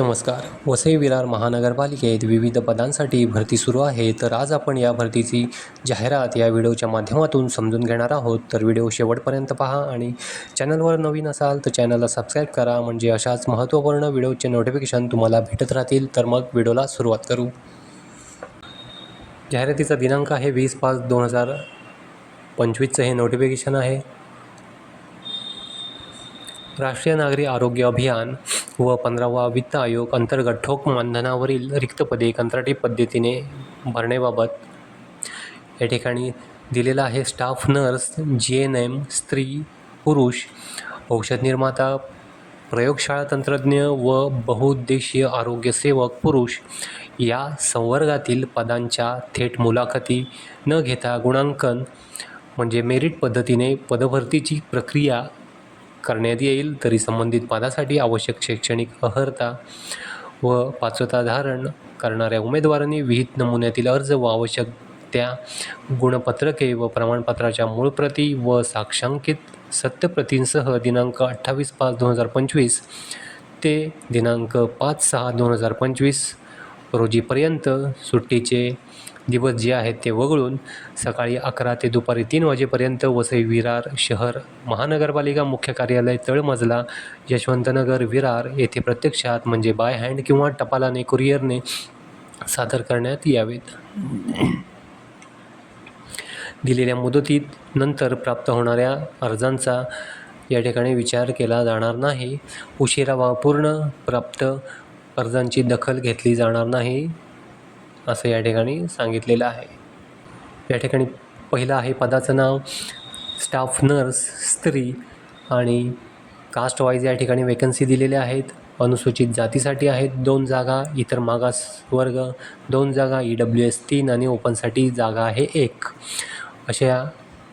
नमस्कार. वसई विरार महानगरपालिकेत विविध पदांसाठी भरती सुरू आहे. तर आज आपण या भरतीची जाहिरात या व्हिडिओच्या माध्यमातून समजून घेणार आहोत. तर व्हिडिओ शेवटपर्यंत पहा आणि चॅनलवर नवीन असाल तर चॅनलला सबस्क्राईब करा. म्हणजे अशाच महत्त्वपूर्ण व्हिडिओचे नोटिफिकेशन तुम्हाला भेटत राहतील. तर मग व्हिडिओला सुरुवात करू. जाहिरातीचा दिनांक आहे वीस पाच दोन हजार पंचवीसचं हे नोटिफिकेशन आहे. राष्ट्रीय नागरी आरोग्य अभियान व पंधरावा वित्त आयोग अंतर्गत ठोक मानधनावरील रिक्त पदे कंत्राटी पद्धतीने भरण्याबाबत या ठिकाणी दिलेला आहे. Staff nurse G N M स्त्री पुरुष औषध निर्माता प्रयोगशाळा तंत्रज्ञ व बहुउद्देशीय आरोग्यसेवक पुरुष या संवर्गातील पदांच्या थेट मुलाखती न घेता गुणांकन म्हणजे मेरिट पद्धतीने पदभरतीची प्रक्रिया करण्यात येईल तरी संबंधित पदासाठी आवश्यक शैक्षणिक अर्हता व पात्रता धारण करणाऱ्या उमेदवारांनी विहित नमुन्यातील अर्ज व आवश्यक त्या गुणपत्रके व प्रमाणपत्राच्या मूळ प्रती व साक्षांकित सत्यप्रतींसह दिनांक अठ्ठावीस पाच दोन हजार पंचवीस ते दिनांक पाच सहा दोन हजार पंचवीस रोजीपर्यंत सुट्टीचे दिवस जे आहेत ते वगळून सकाळी अकरा ते दुपारी तीन वाजेपर्यंत वसई विरार शहर महानगरपालिका मुख्य कार्यालय तळमजला यशवंतनगर विरार येथे प्रत्यक्षात म्हणजे बाय हँड किंवा टपालाने कुरिअरने सादर करण्यात यावेत. दिलेल्या मुदतीत नंतर प्राप्त होणाऱ्या अर्जांचा या ठिकाणी विचार केला जाणार नाही. उशिरा व पूर्ण प्राप्त अर्जांची दखल घेतली जाणार नाही. असं या ठिकाणी सांगितलेलं आहे. या ठिकाणी पहिलं आहे पदाचं नाव स्टाफ नर्स स्त्री आणि कास्ट वाईज या ठिकाणी वेकन्सी दिलेल्या आहेत. अनुसूचित जातीसाठी आहेत दोन जागा इतर मागास वर्ग दोन जागा ई डब्ल्यू एस तीन आणि ओपनसाठी जागा आहे एक. अशा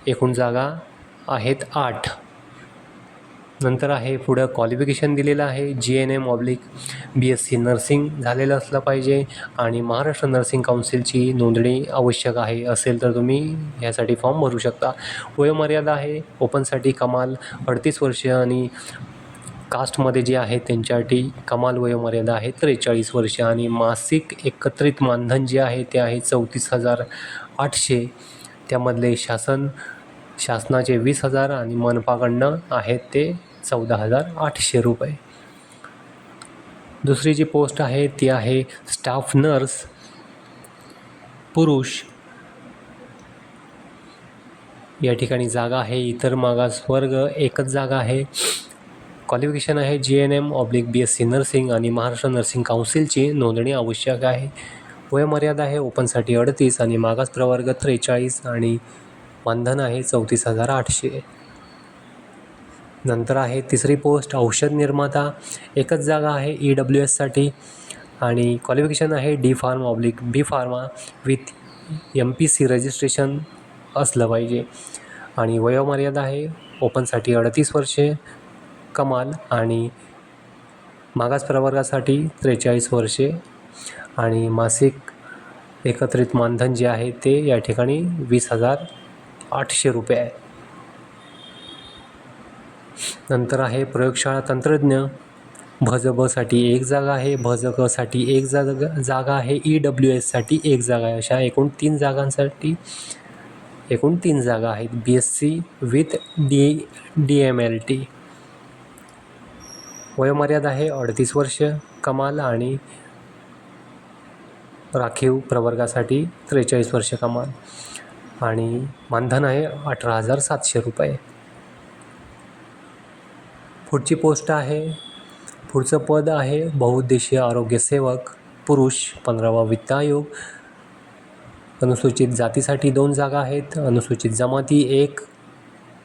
एकूण जागा आहेत आठ. नंतर आहे पुढं क्वालिफिकेशन दिलेलं आहे G N M oblique B S C nursing झालेलं असलं पाहिजे आणि महाराष्ट्र नर्सिंग काउन्सिलची नोंदणी आवश्यक आहे असेल तर तुम्ही ह्यासाठी फॉर्म भरू शकता. वयोमर्यादा आहे ओपनसाठी कमाल अडतीस वर्ष आणि कास्टमध्ये जे आहे त्यांच्यासाठी कमाल वयोमर्यादा आहे त्रेचाळीस वर्ष आणि मासिक एकत्रित मानधन जे आहे ते आहे चौतीस हजार आठशे. त्यामधले शासन शासनाचे वीस हजार आणि मनपाकडनं आहेत ते चौदा हजार आठशे रुपये. दुसरी जी पोस्ट आहे ती आहे स्टाफ नर्स पुरुष. या ठिकाणी जागा आहे इतर मागास वर्ग एकच जागा आहे. क्वालिफिकेशन आहे G N M oblique B S C nursing आणि महाराष्ट्र नर्सिंग काउन्सिलची नोंदणी आवश्यक आहे. वयोमर्यादा आहे ओपनसाठी अडतीस आणि मागास प्रवर्ग त्रेचाळीस आणि मानधन आहे चौतीस हजार आठशे. नंतर आहे तिसरी पोस्ट औषध निर्माता. एकच जागा आहे ई डब्ल्यू एससाठी आणि क्वालिफिकेशन आहे D pharm oblique B pharma with M P C registration असलं पाहिजे. आणि वयोमर्यादा आहे ओपनसाठी अडतीस वर्षे. कमाल. आणि मागास प्रवर्गासाठी त्रेचाळीस वर्षे. आणि मासिक एकत्रित मानधन जे आहे ते या ठिकाणी वीस हजार आठशे रुपये आहे. नंतर आहे प्रयोगशाळा तंत्रज्ञ. भजबसाठी एक जागा आहे भजकसाठी एक जागा जागा आहे ई डब्ल्यू एससाठी एक जागा आहे. अशा एकूण तीन जागांसाठी एकूण तीन जागा आहेत. B S C with D D M L T वयोमर्यादा आहे अडतीस वर्ष कमाल आणि राखीव प्रवर्गासाठी त्रेचाळीस वर्ष कमाल. आणि मानधन आहे अठरा हजार सातशे रुपये. पुढची पोस्ट आहे. पुढचं पद आहे बहुउद्देशीय आरोग्यसेवक पुरुष पंधरावा वित्त आयोग. अनुसूचित जातीसाठी दोन जागा आहेत. अनुसूचित जमाती एक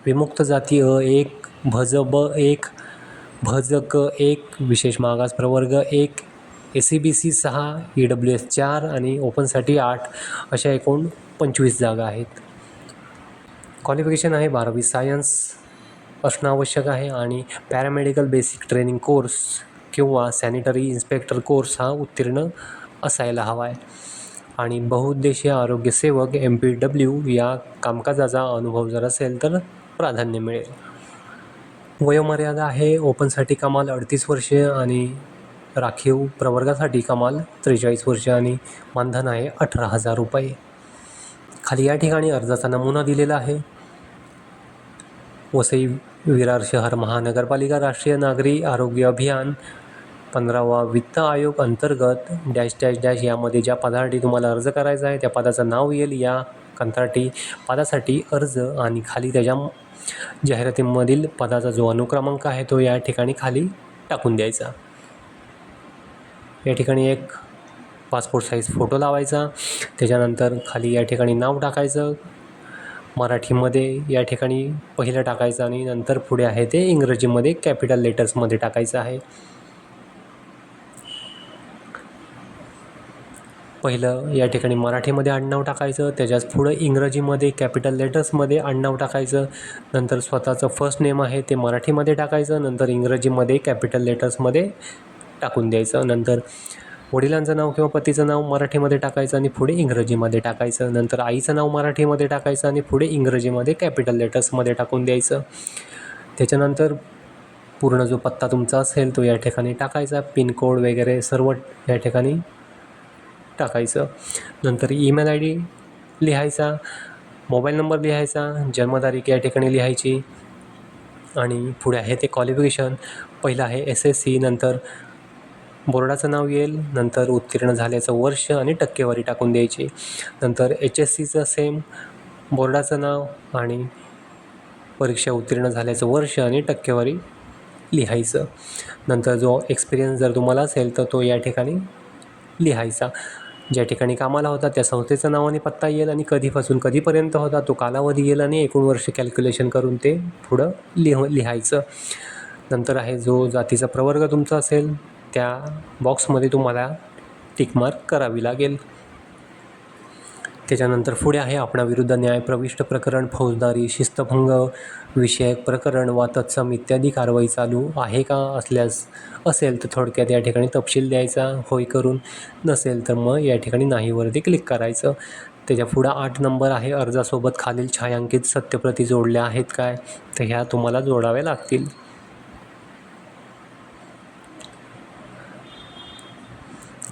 विमुक्त जाती अ एक भज ब एक भज क एक विशेष मागास प्रवर्ग एक ए सी बी सी सहा ई डब्ल्यू एस चार आणि ओपनसाठी आठ अशा एकूण पंचवीस जागा आहेत. क्वालिफिकेशन आहे बारावी सायन्स असणं आवश्यक आहे आणि पॅरामेडिकल बेसिक ट्रेनिंग कोर्स किंवा सॅनिटरी इन्स्पेक्टर कोर्स हा उत्तीर्ण असायला हवा आहे. आणि बहुउद्देशीय आरोग्यसेवक एम पी डब्ल्यू या कामकाजाचा अनुभव जर असेल तर प्राधान्य मिळेल. वयोमर्यादा आहे ओपनसाठी कमाल अडतीस वर्षे आणि राखीव प्रवर्गासाठी कमाल त्रेचाळीस वर्ष आणि मानधन आहे अठरा हजार रुपये. खाली या ठिकाणी अर्जाचा नमुना दिलेला आहे. वसई विरार शहर महानगरपालिका राष्ट्रीय नागरी आरोग्य अभियान. पंधरावा वित्त आयोग अंतर्गत डॅश डॅश डॅश यामध्ये ज्या पदासाठी तुम्हाला अर्ज करायचा आहे त्या पदाचं नाव येईल या कंत्राटी पदासाठी अर्ज आणि खाली त्याच्या जाहिरातीमधील पदाचा जो अनुक्रमांक आहे तो या ठिकाणी खाली टाकून द्यायचा. या ठिकाणी एक पासपोर्ट साईज फोटो लावायचा. त्याच्यानंतर खाली या ठिकाणी नाव टाकायचं. मराठीमध्ये या ठिकाणी पहिलं टाकायचं आणि नंतर पुढे आहे ते इंग्रजीमध्ये कॅपिटल लेटर्समध्ये टाकायचं आहे. पहिलं या ठिकाणी मराठीमध्ये आडनाव टाकायचं त्याच्याच पुढं इंग्रजीमध्ये कॅपिटल लेटर्समध्ये आडनाव टाकायचं नंतर स्वतःचं फर्स्ट नेम आहे ते मराठीमध्ये टाकायचं नंतर इंग्रजीमध्ये कॅपिटल लेटर्समध्ये टाकून द्यायचं नंतर वडिलांचं नाव किंवा पतीचं नाव मराठीमध्ये टाकायचं आणि पुढे इंग्रजीमध्ये टाकायचं. नंतर आईचं नाव मराठीमध्ये टाकायचं आणि पुढे इंग्रजीमध्ये कॅपिटल लेटर्समध्ये टाकून द्यायचं. त्याच्यानंतर पूर्ण जो पत्ता तुमचा असेल तो या ठिकाणी टाकायचा. पिनकोड वगैरे सर्व या ठिकाणी टाकायचं. नंतर ईमेल आय डी लिहायचा मोबाईल नंबर लिहायचा जन्मतारीख या ठिकाणी लिहायची. आणि पुढे आहे ते क्वालिफिकेशन पहिलं आहे एस एस सी नंतर बोर्डाचं नाव येईल नंतर उत्तीर्ण झाल्याचं वर्ष आणि टक्केवारी टाकून द्यायची. नंतर एच एस सीचं सेम बोर्डाचं नाव आणि परीक्षा उत्तीर्ण झाल्याचं वर्ष आणि टक्केवारी लिहायचं. नंतर जो एक्सपिरियन्स जर तुम्हाला असेल तर तो या ठिकाणी लिहायचा. ज्या ठिकाणी कामाला होता त्या संस्थेचं नाव आणि पत्ता येईल आणि कधीपासून कधीपर्यंत होता तो कालावधी येईल आणि एकूण वर्ष कॅल्क्युलेशन करून ते पुढं लिह लिहायचं. नंतर आहे जो जातीचा प्रवर्ग तुमचा असेल त्या बॉक्समध्ये तुम्हाला टिकमार्क करावी लागेल. त्याच्यानंतर पुढे आहे आपणाविरुद्ध न्याय प्रविष्ट प्रकरण फौजदारी शिस्तभंग विषयक प्रकरण वा तत्सम इत्यादी कारवाई चालू आहे का असल्यास असेल तर थोडक्यात या ठिकाणी तपशील द्यायचा होय करून नसेल तर मग या ठिकाणी नाहीवरती क्लिक करायचं. त्याच्या पुढं आठ नंबर आहे अर्जासोबत खालील छायांकित सत्यप्रती जोडल्या आहेत काय? तर ह्या तुम्हाला जोडाव्या लागतील.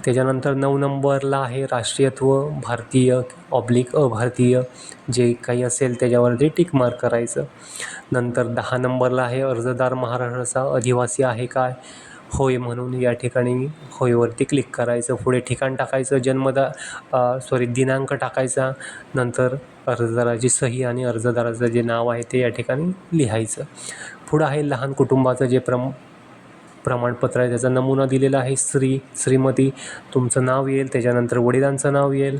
त्याच्यानंतर नऊ नंबरला आहे राष्ट्रीयत्व भारतीय ऑब्लिक अभारतीय. जे काही असेल त्याच्यावरती टिक मार्क करायचं. नंतर दहा नंबरला आहे अर्जदार महाराष्ट्राचा अधिवासी आहे काय? होय म्हणून या ठिकाणी होयवरती क्लिक करायचं. पुढे ठिकाण टाकायचं जन्मदा सॉरी दिनांक टाकायचा. नंतर अर्जदाराची सही आणि अर्जदाराचं जे नाव आहे ते या ठिकाणी लिहायचं. पुढं आहे लहान कुटुंबाचं जे प्रम प्रमाणपत्र आहे त्याचा नमुना दिलेला आहे श्री श्रीमती. तुमचं नाव येईल त्याच्यानंतर वडिलांचं नाव येईल.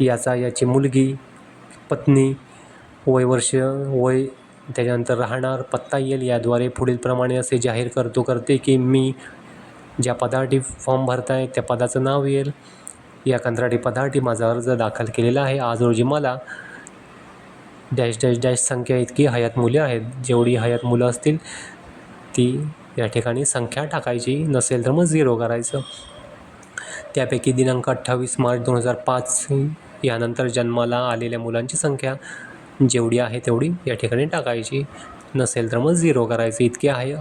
याचा याची मुलगी पत्नी वय वर्ष वय त्याच्यानंतर राहणार पत्ता येईल. याद्वारे पुढील प्रमाणे असे जाहीर करतो करते की मी ज्या पदासाठी फॉर्म भरताय त्या पदाचं नाव येईल. या कंत्राटी पदासाठी माझा अर्ज दाखल केलेला आहे. आज रोजी मला डॅश डॅश डॅश संख्या इतकी हयात मुले आहेत. जेवढी हयात मुलं असतील ती या ठिकाणी संख्या टाकायची नसेल तर मग झिरो करायचं. त्यापैकी दिनांक अठ्ठावीस मार्च दोन हजार पाच यानंतर जन्माला आलेल्या मुलांची संख्या जेवढी आहे तेवढी या ठिकाणी टाकायची. नसेल तर मग झिरो करायचं इतके आहे.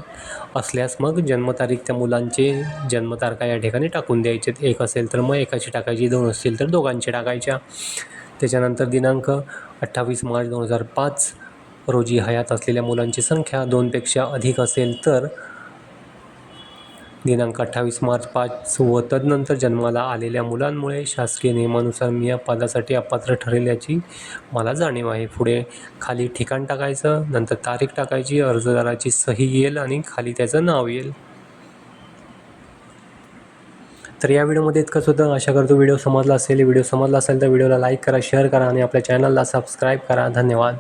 असल्यास मग जन्मतारीख त्या मुलांचे जन्मतारखा या ठिकाणी टाकून द्यायचे. एक असेल तर मग एकाची टाकायची दोन असतील तर दोघांची टाकायच्या. त्याच्यानंतर दिनांक अठ्ठावीस मार्च दोन हजार पाच रोजी हयात असलेल्या मुलांची संख्या दोनपेक्षा अधिक असेल तर दिनांक अठ्ठावीस मार्च पाच व तदनंतर जन्माला आलेल्या मुलांमुळे शासकीय नियमानुसार मी या पदासाठी अपात्र ठरल्याची मला जाणीव आहे. पुढे खाली ठिकाण टाकायचं नंतर तारीख टाकायची अर्जदाराची सही येईल आणि खाली त्याचं नाव येईल. तर या व्हिडिओमध्ये इतकंच होतं. आशा करतो व्हिडिओ समजला असेल. व्हिडिओ समजला असेल तर व्हिडिओला लाईक करा शेअर करा आणि आपल्या चॅनलला सबस्क्राईब करा. धन्यवाद.